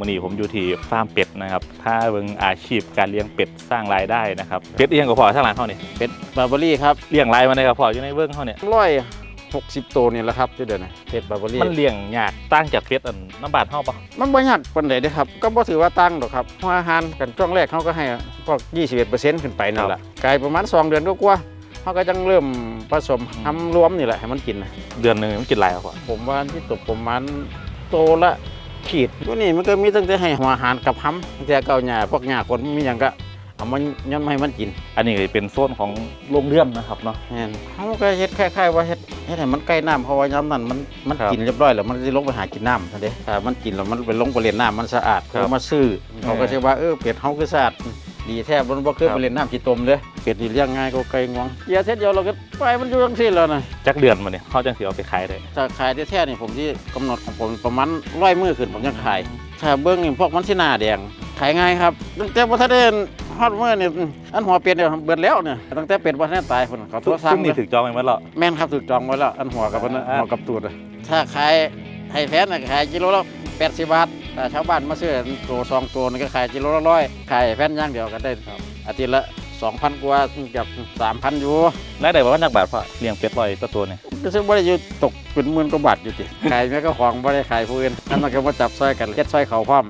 วันนี้ผมอยู่ที่ฟาร์มเป็ดนะครับ ถ้าเบิ่งอาชีพการเลี้ยงเป็ดสร้างรายได้นะครับ เป็ดเอียงกับพอทางหลังเขาเนี่ยเป็ดบาร์เบอรี่ครับเลี้ยงรายมาได้กับพออยู่ในเบื้องเขาเนี่ยร้อยหกสิบตัวนี่แหละครับที่เดือนนะเป็ดบาร์เบอรี่มันเลี้ยงยากตั้งจากเป็ดอันน้ำบาดเฮาปะมันบ่ยากปานใดเด้อครับ ก็บ่ถือว่าตั้งหรอกครับเพราะอาหารกันช่วงแรกเขาก็ให้พวก21%ขึ้นไปนั่นแหละกลายประมาณ2เดือนก็กว่าๆเขาก็จังเริ่มผสมทำรวมนี่แหละให้มันกินนะเดือนหนึ่งมันกินรายครับพอผมว่าที่ตกประมาณโตละ ขีดตัวนี้มันก็มีตั้งแต่ให้หัวอาหารกับห้ำตั้งแต่เก่าหญ้าพวกหญ้าคนมีหยังก็เอามันย้อนมาให้มันกิน อันนี้ก็เป็นโซนของโรงเรือนนะครับเนาะแม่นเขาก็เฮ็ดคล้ายๆว่าเฮ็ดเฮ็ดให้มันใกล้น้ำเพราะว่าย้ำนั้นมันมันครับกินเรียบร้อยแล้วมันสิลงไปหากินน้ำทันเด้ถ้ามันกินแล้วมันไปลงไปเล่นน้ำมันสะอาดครับเขามาซื้อเขาก็จะว่าเออเป็ดเฮาคือสะอาดดีแท้มันบ่เคยครับไปเล่นน้ำขี้ตมเลย เป็ดนี่เลี้ยงง่ายกว่าไก่งวงเกียร์เท็ดเดียวเราก็ปล่อยมันอยู่จังซี่แล้วนะจักเดือนมาเนี่ยเขาจังสิเอาไปขายได้ถ้าขายแท้ๆนี่ผมที่กำหนดของผมประมาณร้อยมื้อขึ้นผมยังขาย ถ้าเบิ้งนี่พวกมันสิหน้าแดงขายง่ายครับตั้งแต่บ่ทันได้ฮอดมื้อนี่อันหัวเป็ดเนี่ยเบิดแล้วเนี่ยตั้งแต่เป็ดบ่ทันได้ตายพุ่นเขาโทรสั่ซึ่งงเลนี่ยถึกจองไปหมดแล้วแม่นครับถูกจองไว้แล้วอันหัวกับอันอ่าหัวกับตูดอะถ้าขายให้แฟนน่ะขายกิโลละ80บาทแต่ชาวบ้านมาซื้อตัวสองตัวนี่ก็ขายกิโลละร้อยขายให้แฟนอย่างเดียวก็ได้อาทิตย์ละ 2,000กว่าเกับ3,000อยู่รายได้ประมาณจักบาทพอเลี้ยงเป็ดร้อยตัวตัวเนี่ยก็ซึ่งบ่ได้อยู่ตกเป็นหมื่นกว่าบาทอยู่ติขายแม่ก็ของบ่ได้ขายผู้อื่นนั่นมันก็มาจับซอยกันเก็ดซอยเขาพร้อม